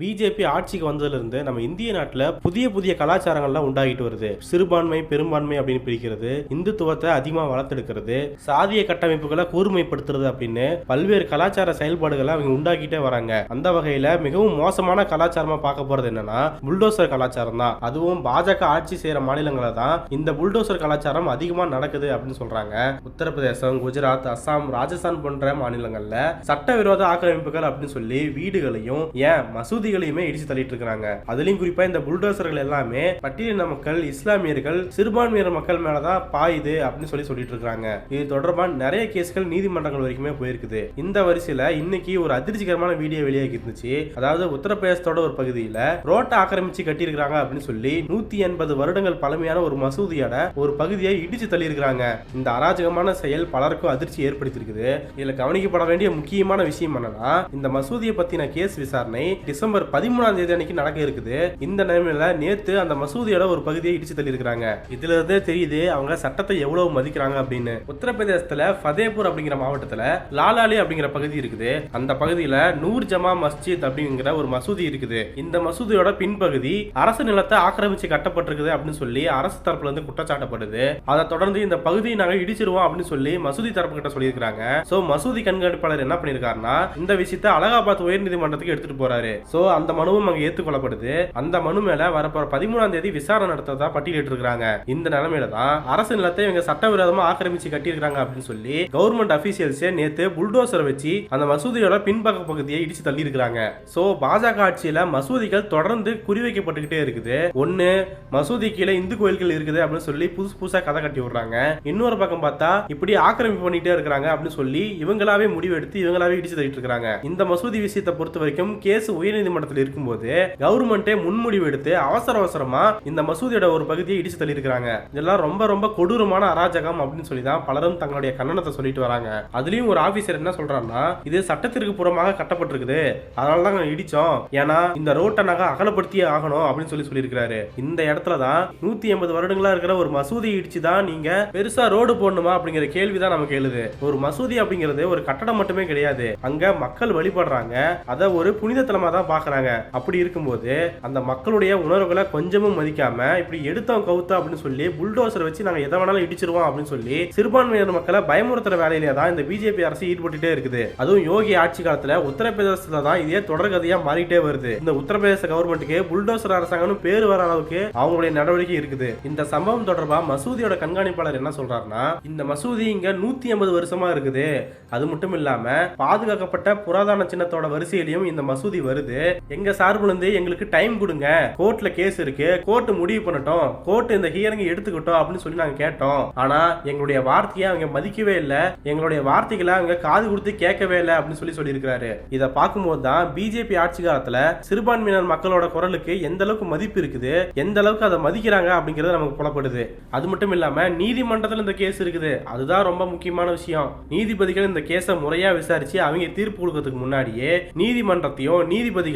BJP ஆட்சிக்கு வந்ததுலேருந்து நம்ம இந்திய நாட்டில் புதிய புதிய கலாச்சாரங்கள்லாம் உண்டாகிட்டு வருது. சிறுபான்மை பெரும்பான்மை அப்படின்னு பிரிக்கிறது இந்துத்துவத்தை அதிகமாக வளர்த்தெடுக்கிறது சாதிய கட்டமைப்புகளை கூர்மைப்படுத்துறது அப்படின்னு பல்வேறு கலாச்சார செயல்பாடுகளை அவங்க உண்டாக்கிட்டே வராங்க. அந்த வகையில் மிகவும் மோசமான கலாச்சாரமா பார்க்க போறது என்னன்னா புல்டோசர் கலாச்சாரம் தான். அதுவும் பாஜக ஆட்சி செய்யற மாநிலங்களை தான் இந்த புல்டோசர் கலாச்சாரம் அதிகமா நடக்குது அப்படின்னு சொல்றாங்க. உத்தரப்பிரதேசம் குஜராத் அஸ்ஸாம் ராஜஸ்தான் போன்ற மாநிலங்களில் சட்டவிரோத ஆக்கிரமிப்புகள் அப்படின்னு சொல்லி வீடுகளையும் ஏன் மசூதி பகுதிகளையுமே இடிச்சு தள்ளிட்டு இருக்காங்க அதுலயும் குறிப்பா இந்த புல்டோசர்கள் எல்லாமே பட்டியலின மக்கள் இஸ்லாமியர்கள் சிறுபான்மையினர் மக்கள் மேலதான் பாயுது அப்படின்னு சொல்லி சொல்லிட்டு இருக்காங்க இது தொடர்பான நிறைய கேஸ்கள் நீதிமன்றங்கள் வரைக்குமே போயிருக்குது. இந்த வரிசையில இன்னைக்கு ஒரு அதிர்ச்சிகரமான வீடியோ வெளியாகி இருந்துச்சு. அதாவது உத்தரப்பிரதேசத்தோட ஒரு பகுதியில ரோட்டை ஆக்கிரமிச்சு கட்டியிருக்காங்க அப்படின்னு சொல்லி நூத்தி எண்பது வருடங்கள் பழமையான ஒரு மசூதியோட ஒரு பகுதியை இடிச்சு தள்ளி இந்த அராஜகமான செயல் பலருக்கும் அதிர்ச்சி ஏற்படுத்தியிருக்குது. இதுல கவனிக்கப்பட வேண்டிய முக்கியமான விஷயம் என்னன்னா இந்த மசூதியை பத்தின கேஸ் விசாரணை டிசம்பர் பதிமூணாம் தேதி அன்னைக்கு நடக்க இருக்குது. இந்த நிலைமையில நேத்து அந்த மசூதியோட ஒரு பகுதியை இடிச்சு தள்ளி இருக்கிறாங்க இதுல இருந்தே தெரியுது அவங்க சட்டத்தை எவ்வளவு மதிக்கிறாங்க அப்படின்னு. உத்தரப்பிரதேசத்துல ஃபதேபூர் அப்படிங்கிற மாவட்டத்துல லாலாலி அப்படிங்கிற பகுதி இருக்குது. அந்த பகுதியில நூர் ஜமா மஸ்ஜித் அப்படிங்கிற ஒரு மசூதி இருக்குது. இந்த மசூதியோட பின்பகுதி அரசு நிலத்தை ஆக்கிரமிச்சு கட்டப்பட்டிருக்குது அப்படின்னு சொல்லி அரசு தரப்புல இருந்து குற்றச்சாட்டப்படுது. அதை தொடர்ந்து இந்த பகுதியை நாங்க இடிச்சிருவோம் அப்படின்னு சொல்லி மசூதி தரப்பு கிட்ட சொல்லியிருக்காங்க சோ மசூதி கண்காணிப்பாளர் என்ன பண்ணிருக்காருன்னா இந்த விஷயத்தை அலகாபாத் உயர்நீதிமன்றத்துக்கு எடுத்துட்டு போறாரு. சோ அந்த மனுவும் அங்க ஏத்துக்கொள்ளப்படுது. அந்த மனு மேல வரப்போற பதிமூணாம் தேதி விசாரணை நடத்ததா பட்டியலிட்டு இருக்காங்க இந்த நிலைமையில தான் அரசு நிலத்தை இவங்க சட்டவிரோதமா ஆக்கிரமிச்சு கட்டியிருக்காங்க அப்படின்னு சொல்லி கவர்மெண்ட் அபிஷியல்ஸே நேத்து புல்டோசர் வச்சு அந்த மசூதியோட பின்பக்க பகுதியை இடிச்சு தள்ளி இருக்கிறாங்க சோ பாஜக ஆட்சியில மசூதிகள் தொடர்ந்து குறிவைக்கப்பட்டுக்கிட்டே இருக்குது. ஒன்னு மசூதி கீழே இந்து கோயில்கள் இருக்குது அப்படின்னு சொல்லி புதுசு புதுசா கதை கட்டி விடுறாங்க. இன்னொரு பக்கம் பார்த்தா இப்படி ஆக்கிரமிப்பு பண்ணிட்டே இருக்கிறாங்க அப்படின்னு சொல்லி இவங்களாவே முடிவெடுத்து இவங்களாவே இடிச்சு தள்ளிட்டு இருக்காங்க. இந்த மசூதி விஷயத்தை பொறுத்த வரைக்கும் கேஸ் நீதிமன்றத்தில் இருக்கும்போது கவர்மெண்டே முன்முடிவு எடுத்து அவசர அவசரமா இந்த மசூதியோட ஒரு பகுதியை இடிச்சு தள்ளி இதெல்லாம் ரொம்ப ரொம்ப கொடூரமான அராஜகம் அப்படின்னு சொல்லி தான் பலரும் தங்களுடைய கண்டனத்தை சொல்லிட்டு வராங்க. அதுலயும் ஒரு ஆபீசர் என்ன சொல்றாருன்னா இது சட்டத்திற்கு புறமாக கட்டப்பட்டிருக்குது. அதனால தான் இடிச்சோம். ஏன்னா இந்த ரோட்டை நாங்க அகலப்படுத்தியே ஆகணும் அப்படின்னு சொல்லி சொல்லியிருக்கிறாரு. இந்த இடத்துல தான் நூத்தி எண்பது வருடங்களா இருக்கிற ஒரு மசூதி இடிச்சு தான் நீங்க பெருசா ரோடு போடணுமா அப்படிங்கிற கேள்வி தான் நமக்கு எழுது. ஒரு மசூதி அப்படிங்கிறது ஒரு கட்டடம் மட்டுமே கிடையாது. அங்க மக்கள் வழிபடுறாங்க. அதை ஒரு புனித தலமா தான் பாக்குறாங்க அப்படி இருக்கும்போது அந்த மக்களுடைய உணர்வுகளை கொஞ்சமும் மதிக்காம இப்படி எடுத்தோம் கவுத்தோம் அப்படின்னு சொல்லி புல்டோசர் வச்சு நாங்க எதை வேணாலும் இடிச்சிருவோம் அப்படின்னு சொல்லி சிறுபான்மையினர் மக்களை பயமுறுத்துற வேலையிலே தான் இந்த பிஜேபி அரசு ஈடுபட்டுட்டே இருக்குது. அதுவும் யோகி ஆட்சி காலத்துல உத்தரப்பிரதேசத்துல தான் இதே தொடர்கதையா மாறிட்டே வருது. இந்த உத்தரப்பிரதேச கவர்மெண்ட்டுக்கு புல்டோசர் அரசாங்கம்னு பேர் வர அளவுக்கு அவங்களுடைய நடவடிக்கை இருக்குது. இந்த சம்பவம் தொடர்பா மசூதியோட கண்காணிப்பாளர் என்ன சொல்றாருன்னா இந்த மசூதி இங்க நூத்தி ஐம்பது வருஷமா இருக்குது. அது மட்டும் இல்லாம பாதுகாக்கப்பட்ட புராதன சின்னத்தோட வரிசையிலையும் இந்த மசூதி வருது. எங்க சார்புல இருந்து எங்களுக்கு டைம் கொடுங்க. கோர்ட்ல கேஸ் இருக்கு. கோர்ட் முடிவு பண்ணட்டும். கோர்ட் இந்த ஹியரிங் எடுத்துக்கிட்டோம் அப்படின்னு சொல்லி நாங்க கேட்டோம். ஆனா எங்களுடைய வார்த்தையை அவங்க மதிக்கவே இல்லை. எங்களுடைய வார்த்தைகளை அவங்க காது கொடுத்து கேட்கவே இல்லை அப்படின்னு சொல்லி சொல்லியிருக்கிறாரு. இதை பார்க்கும்போது தான் பிஜேபி ஆட்சி காலத்துல சிறுபான்மையினர் மக்களோட குரலுக்கு எந்த அளவுக்கு மதிப்பு இருக்குது? எந்த அளவுக்கு அதை மதிக்கிறாங்க அப்படிங்கிறது நமக்கு புலப்படுது. அது மட்டும் இல்லாம நீதிமன்றத்துல இந்த கேஸ் இருக்குது. அதுதான் ரொம்ப முக்கியமான விஷயம். நீதிபதிகள் இந்த கேஸை முறையா விசாரிச்சு அவங்க தீர்ப்பு கொடுக்கறதுக்கு முன்னாடியே நீதிமன்றத்தையும்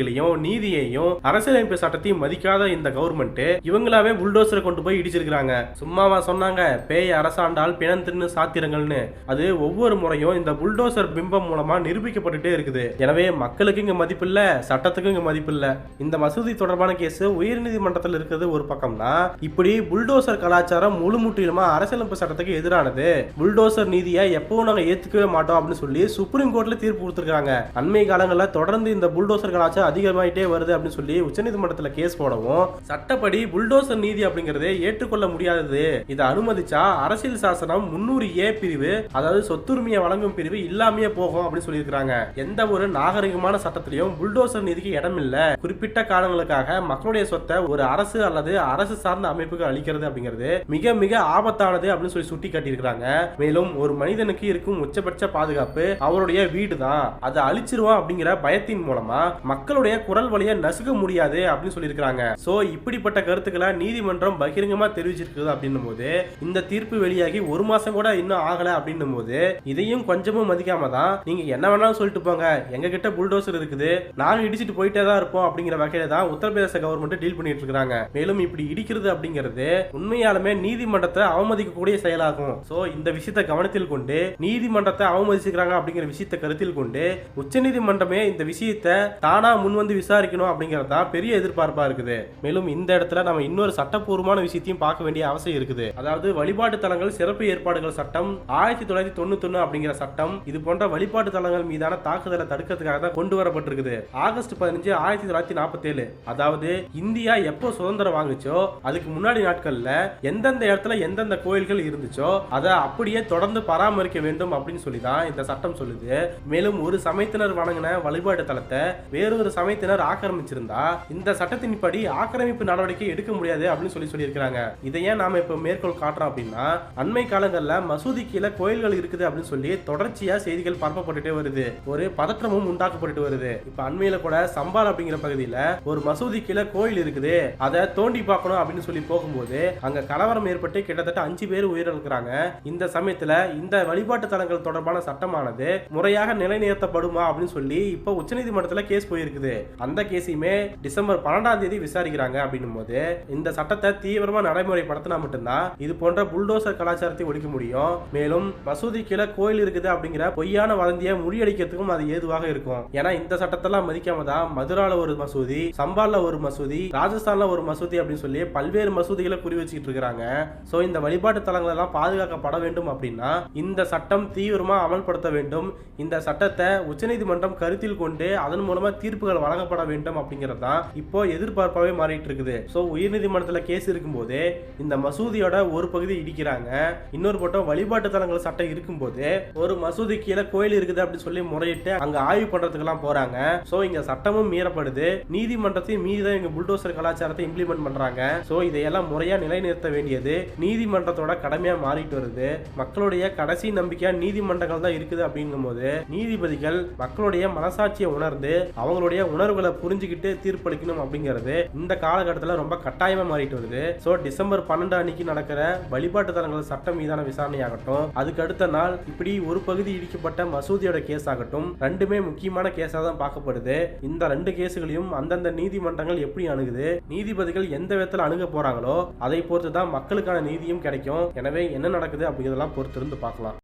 நீதிபதிகளையும் நீதியையும் அரசியலமைப்பு சட்டத்தையும் மதிக்காத இந்த கவர்மெண்ட் இவங்களாவே புல்டோசரை கொண்டு போய் இடிச்சிருக்காங்க சும்மாவா சொன்னாங்க பேய் அரசாண்டால் பிணம் தின்னு சாத்திரங்கள்னு. அது ஒவ்வொரு முறையும் இந்த புல்டோசர் பிம்பம் மூலமா நிரூபிக்கப்பட்டுட்டே இருக்குது. எனவே மக்களுக்கு இங்க மதிப்பு இல்ல சட்டத்துக்கு இங்க மதிப்பு இல்ல. இந்த மசூதி தொடர்பான கேஸ் உயர்நீதிமன்றத்தில் இருக்கிறது ஒரு பக்கம்னா இப்படி புல்டோசர் கலாச்சாரம் முழு முற்றிலுமா அரசியலமைப்பு சட்டத்துக்கு எதிரானது. புல்டோசர் நீதியை எப்பவும் நாங்க ஏத்துக்கவே மாட்டோம் அப்படின்னு சொல்லி சுப்ரீம் கோர்ட்ல தீர்ப்பு கொடுத்திருக்காங்க அண்மை காலங்களில் தொடர்ந்து இந்த புல்டோசர் கலாச்சாரம் அதிகமாயிட்டே வருது அப்படின்னு சொல்லி உச்சநீதிமன்றத்தில் கேஸ் போடவும் சட்டப்படி புல்டோசர் நீதி அப்படிங்கறதே ஏற்றுக்கொள்ள முடியாதது. இதை அனுமதிச்சா அரசியல் சாசனம் முன்னூறு ஏ பிரிவு அதாவது சொத்துரிமையை வழங்கும் பிரிவு இல்லாமையே போகும் அப்படின்னு சொல்லியிருக்காங்க எந்த ஒரு நாகரிகமான சட்டத்திலையும் புல்டோசர் நீதிக்கு இடம் இல்ல குறிப்பிட்ட காலங்களுக்காக மக்களுடைய சொத்தை ஒரு அரசு அல்லது அரசு சார்ந்த அமைப்புக்கு அளிக்கிறது அப்படிங்கிறது மிக மிக ஆபத்தானது அப்படின்னு சொல்லி சுட்டி காட்டியிருக்கிறாங்க மேலும் ஒரு மனிதனுக்கு இருக்கும் உச்சபட்ச பாதுகாப்பு அவருடைய வீடு தான் அதை அழிச்சிருவோம் அப்படிங்கிற பயத்தின் மூலமா மக்களுடைய குரல் வழியை நசுக்க முடியாது அப்படின்னு சொல்லியிருக்காங்க சோ இப்படிப்பட்ட கருத்துக்களை நீதிமன்றம் பகிரங்கமா தெரிவிச்சிருக்குது அப்படின்னும் போது இந்த தீர்ப்பு வெளியாகி ஒரு மாசம் கூட இன்னும் ஆகல அப்படின்னும் போது இதையும் கொஞ்சமும் மதிக்காம தான் நீங்க என்ன வேணாலும் சொல்லிட்டு போங்க. எங்க கிட்ட புல்டோசர் இருக்குது. நாங்க இடிச்சிட்டு போயிட்டே தான் இருப்போம் அப்படிங்கிற வகையில தான் உத்தரப்பிரதேச கவர்மெண்ட் டீல் பண்ணிட்டு இருக்காங்க. மேலும் இப்படி இடிக்கிறது அப்படிங்கிறது உண்மையாலுமே நீதிமன்றத்தை அவமதிக்கக்கூடிய செயலாகும். சோ இந்த விஷயத்தை கவனத்தில் கொண்டு நீதிமன்றத்தை அவமதிச்சுக்கிறாங்க அப்படிங்கிற விஷயத்தை கருத்தில் கொண்டு உச்சநீதிமன்றமே இந்த விஷயத்தை தானா முன் முன் வந்து விசாரிக்கணும் அப்படிங்கிறது தான் பெரிய எதிர்பார்ப்பா இருக்குது. மேலும் இந்த இடத்துல நம்ம இன்னொரு சட்டப்பூர்வமான விஷயத்தையும் பார்க்க வேண்டிய அவசியம் இருக்குது. அதாவது வழிபாட்டு தலங்கள் சிறப்பு ஏற்பாடுகள் சட்டம் ஆயிரத்தி தொள்ளாயிரத்தி தொண்ணூத்தொன்னு அப்படிங்கிற சட்டம் இது போன்ற வழிபாட்டு தலங்கள் மீதான தாக்குதலை தடுக்கிறதுக்காக தான் கொண்டு வரப்பட்டிருக்குது. ஆகஸ்ட் பதினஞ்சு ஆயிரத்தி தொள்ளாயிரத்தி நாற்பத்தி ஏழு அதாவது இந்தியா எப்போ சுதந்திரம் வாங்குச்சோ அதுக்கு முன்னாடி நாட்கள்ல எந்தெந்த இடத்துல எந்தெந்த கோயில்கள் இருந்துச்சோ அதை அப்படியே தொடர்ந்து பராமரிக்க வேண்டும் அப்படின்னு சொல்லி தான் இந்த சட்டம் சொல்லுது. மேலும் ஒரு சமயத்தினர் வணங்கின வழிபாட்டு தலத்தை வேறொரு சமயத்தினர் ஆக்கிரமிச்சிருந்தா இந்த சட்டத்தின்படி ஆக்கிரமிப்பு நடவடிக்கை எடுக்க முடியாது அப்படின்னு சொல்லி சொல்லியிருக்கிறாங்க. இதை ஏன் நாம இப்ப மேற்கோள் காட்டுறோம் அப்படின்னா அண்மை காலங்கள்ல மசூதி கீழே கோயில்கள் இருக்குது அப்படின்னு சொல்லி தொடர்ச்சியா செய்திகள் பரப்பப்பட்டுட்டே வருது. ஒரு பதற்றமும் உண்டாக்கப்பட்டு வருது. இப்ப அண்மையில கூட சம்பால் அப்படிங்கிற பகுதியில ஒரு மசூதி கீழே கோயில் இருக்குது. அதை தோண்டி பார்க்கணும் அப்படின்னு சொல்லி போகும்போது அங்க கலவரம் ஏற்பட்டு கிட்டத்தட்ட அஞ்சு பேர் உயிரிழக்கிறாங்க. இந்த சமயத்துல இந்த வழிபாட்டு தலங்கள் தொடர்பான சட்டமானது முறையாக நிலைநிறுத்தப்படுமா அப்படின்னு சொல்லி இப்போ உச்சநீதிமன்றத்துல கேஸ் போயிருக்குது. அந்த கேஸையுமே டிசம்பர் பன்னெண்டாம் தேதி விசாரிக்கிறாங்க அப்படின்னும் போது இந்த சட்டத்தை தீவிரமா நடைமுறைப்படுத்தினா மட்டும்தான் இது போன்ற புல்டோசர் கலாச்சாரத்தை ஒழிக்க முடியும். மேலும் மசூதி கீழே கோயில் இருக்குது அப்படிங்கிற பொய்யான வதந்தியை முறியடிக்கிறதுக்கும் அது ஏதுவாக இருக்கும். ஏன்னா இந்த சட்டத்தெல்லாம் மதிக்காம தான் மதுரால ஒரு மசூதி சம்பால்ல ஒரு மசூதி ராஜஸ்தான்ல ஒரு மசூதி அப்படின்னு சொல்லி பல்வேறு மசூதிகளை குறி வச்சுட்டு இருக்கிறாங்க. சோ இந்த வழிபாட்டு தலங்கள் எல்லாம் பாதுகாக்கப்பட வேண்டும் அப்படின்னா இந்த சட்டம் தீவிரமா அமல்படுத்த வேண்டும். இந்த சட்டத்தை உச்சநீதிமன்றம் கருத்தில் கொண்டு அதன் மூலமா தீர்ப்புகள் வழங்கப்பட வேண்டும் அப்படிங்கிறது தான் இப்போ எதிர்பார்ப்பாகவே மாறிட்டு இருக்குது. ஸோ உயர்நீதிமன்றத்தில் கேஸ் இருக்கும்போது இந்த மசூதியோட ஒரு பகுதி இடிக்கிறாங்க. இன்னொரு பட்டம் வழிபாட்டு தலங்கள் சட்டம் இருக்கும்போது ஒரு மசூதி கீழே கோயில் இருக்குது அப்படின்னு சொல்லி முறையிட்டு அங்க ஆய்வு பண்றதுக்கெல்லாம் போறாங்க. ஸோ இங்க சட்டமும் மீறப்படுது. நீதிமன்றத்தையும் மீறி தான் இங்க புல்டோசர் கலாச்சாரத்தை இம்ப்ளிமெண்ட் பண்றாங்க. ஸோ இதையெல்லாம் முறையா நிலைநிறுத்த வேண்டியது. நீதிமன்றத்தோட கடமையா மாறிட்டு வருது. மக்களுடைய கடைசி நம்பிக்கையா நீதிமன்றங்கள் தான் இருக்குது அப்படிங்கும்போது நீதிபதிகள் மக்களுடைய மனசாட்சியை உணர்ந்து அவங்களுடைய உணர்வுகளை புரிஞ்சுக்கிட்டு தீர்ப்பளிக்கணும் அப்படிங்கிறது இந்த காலகட்டத்தில் ரொம்ப கட்டாயமா மாறிட்டு வருது. ஸோ டிசம்பர் பன்னெண்டு அன்னைக்கு நடக்கிற வழிபாட்டு தலங்கள் சட்டம் மீதான விசாரணை ஆகட்டும் அதுக்கு அடுத்த நாள் இப்படி ஒரு பகுதி இடிக்கப்பட்ட மசூதியோட கேஸ் ஆகட்டும் ரெண்டுமே முக்கியமான கேஸாக தான் பார்க்கப்படுது. இந்த ரெண்டு கேஸுகளையும் அந்தந்த நீதிமன்றங்கள் எப்படி அணுகுது நீதிபதிகள் எந்த விதத்தில் அணுக போறாங்களோ அதை பொறுத்து தான் மக்களுக்கான நீதியும் கிடைக்கும். எனவே என்ன நடக்குது அப்படிங்கிறதெல்லாம் பொறுத்திருந்து பார்க்கலாம்.